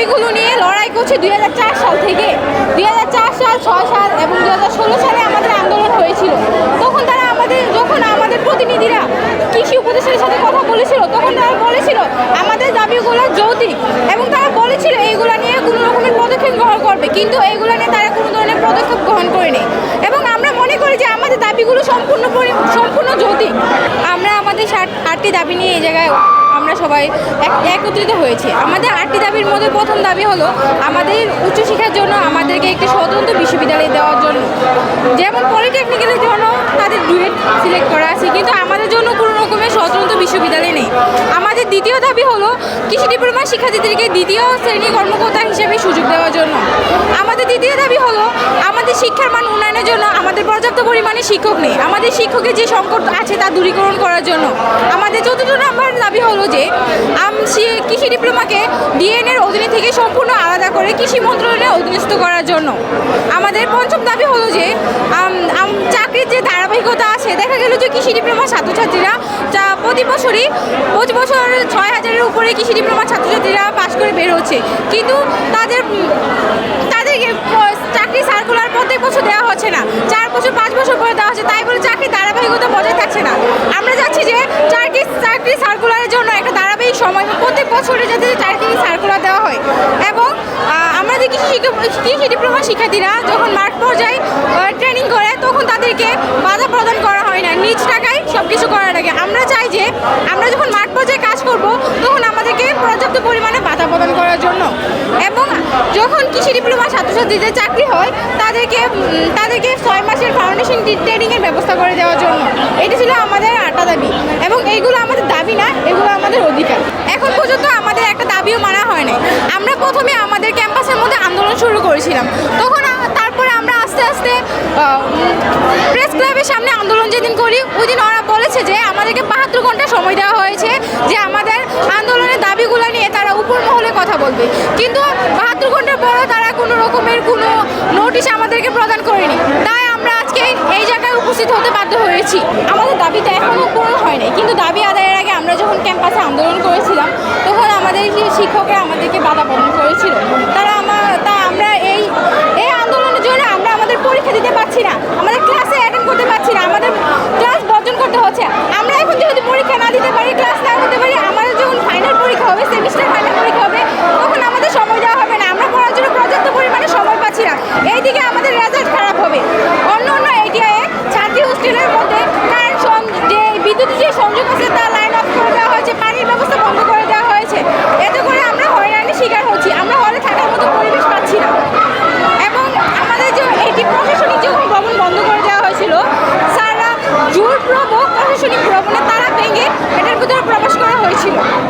দাবিগুলো নিয়ে লড়াই করছি দুই হাজার চার সাল থেকে। দুই হাজার চার সাল ছয় সাল এবং দু হাজার ষোলো সালে আমাদের আন্দোলন হয়েছিল। তখন তারা আমাদের যখন আমাদের প্রতিনিধিরা কৃষি উপদেশের সাথে কথা বলেছিল, তখন তারা বলেছিল, আমাদের দাবিগুলো যৌতিক। এবং তারা বলেছিল, এইগুলো নিয়ে কোনো রকমের পদক্ষেপ গ্রহণ করবে। কিন্তু এইগুলো নিয়ে তারা কোনো ধরনের পদক্ষেপ গ্রহণ করেনি। এবং আমরা মনে করি যে আমাদের দাবিগুলো সম্পূর্ণ পরি- সম্পূর্ণ যৌতিক। আমরা আমাদের ষাট আটটি দাবি নিয়ে এই জায়গায় আমরা সবাই এক- একত্রিত হয়েছে। আমাদের আটটি দাবির মধ্যে প্রথম দাবি হলো আমাদের উচ্চশিক্ষার জন্য আমাদেরকে একটি স্বতন্ত্র বিশ্ববিদ্যালয় দেওয়ার জন্য। যেমন পলিটেকনিক্যালের জন্য তাদের ডুয়েট সিলেক্ট করা আছে, কিন্তু আমাদের জন্য কোনো রকমের স্বতন্ত্র বিশ্ববিদ্যালয় নেই। আমাদের দ্বিতীয় দাবি হলো কৃষি ডিপ্লোমা শিক্ষার্থীদেরকে দ্বিতীয় শ্রেণি কর্মকর্তা হিসেবে সুযোগ দেওয়ার জন্য। আমাদের দ্বিতীয় দাবি হলো আমাদের শিক্ষার মান উন্নয়নের জন্য আমাদের পর্যাপ্ত পরিমাণে শিক্ষক নেই। আমাদের শিক্ষকের যে সংকট আছে তা দূরীকরণ করার জন্য। আমাদের চতুর্থ নম্বর দাবি হলো যে কৃষি ডিপ্লোমাকে ডিএনএর অধীনে থেকে সম্পূর্ণ আলাদা করে কৃষি মন্ত্রণালয়ে অধীনস্থ করার জন্য। আমাদের পঞ্চম দাবি হলো যে চাকরির যে ধারাবাহিকতা আছে, দেখা গেল যে কৃষি ডিপ্লোমা ছাত্রছাত্রীরা যা প্রতি বছরই প্রতি বছর ছয় হাজারের উপরে কৃষি ডিপ্লোমা ছাত্রছাত্রীরা পাশ করে বের হচ্ছে। কিন্তু তাদের, তাদেরকে প- চাকরি সার্কুলার প্রত্যেক বছর দেওয়া হচ্ছে না চার বছর পাঁচ বছর পরে দেওয়া হচ্ছে তাই বলে চাকরির ধারাবাহিকতা বজায় থাকছে না আমরা চাচ্ছি যে চাকরি চাকরি সার্কুলারের জন্য একটা ধারাবাহিক সময় প্রত্যেক বছরে যাতে চাকরি সার্কুলার দেওয়া হয় এবং আহ, আমাদের কৃষি শিক্ষা কৃষি ডিপ্লোমা শিক্ষার্থীরা যখন মাঠ পর্যায়ে ট্রেনিং করে, তখন তাদেরকে বাধা প্রদান করা হয় না। নিজ টাকায় সব কিছু করার আগে আমরা চাই যে, আমরা যখন মাঠ পর্যায়ে কাজ করব, তখন আমাদেরকে পর্যাপ্ত পরিমাণে বাধা প্রদান করার জন্য। এবং যখন কৃষি ডিপ্লোমা ছাত্রছাত্রীদের চাকরি হয়, তাদেরকে তাদেরকে ছয় মাসের ফাউন্ডেশন ট্রেনিংয়ের ব্যবস্থা করে দেওয়ার জন্য। এটি ছিল আমাদের আটটা দাবি। এবং এইগুলো আমাদের দাবি না, এগুলো আমাদের অধিকার। এখন পর্যন্ত আমাদের একটা দাবিও মানা হয় নাই। আমরা প্রথমে প্রেস ক্লাবের সামনে আন্দোলন যেদিন করি ওই দিন ওরা বলেছে যে আমাদেরকে বাহাত্তর ঘণ্টা সময় দেওয়া হয়েছে যে আমাদের আন্দোলনের দাবিগুলো নিয়ে তারা উপর মহলে কথা বলবে। কিন্তু বাহাত্তর ঘণ্টার পরও তারা কোনো রকমের কোনো নোটিশ আমাদেরকে প্রদান করেনি। তাই আমরা আজকে এই জায়গায় উপস্থিত হতে বাধ্য হয়েছি। আমাদের দাবিটা এখনও পূরণ হয়নি। কিন্তু দাবি আদায়ের আগে আমরা যখন ক্যাম্পাসে আন্দোলন করেছিলাম, তখন আমাদের শিক্ষকরা আমাদেরকে বাধা প্রদান করেছিল। হলে আমাদের রেজাল্ট খারাপ হবে। অন্য অন্য আইটিআইয়ে ছাত্রী হোস্টেলের মধ্যে কারেন্ট যে বিদ্যুৎ যে সংযোগ আছে তার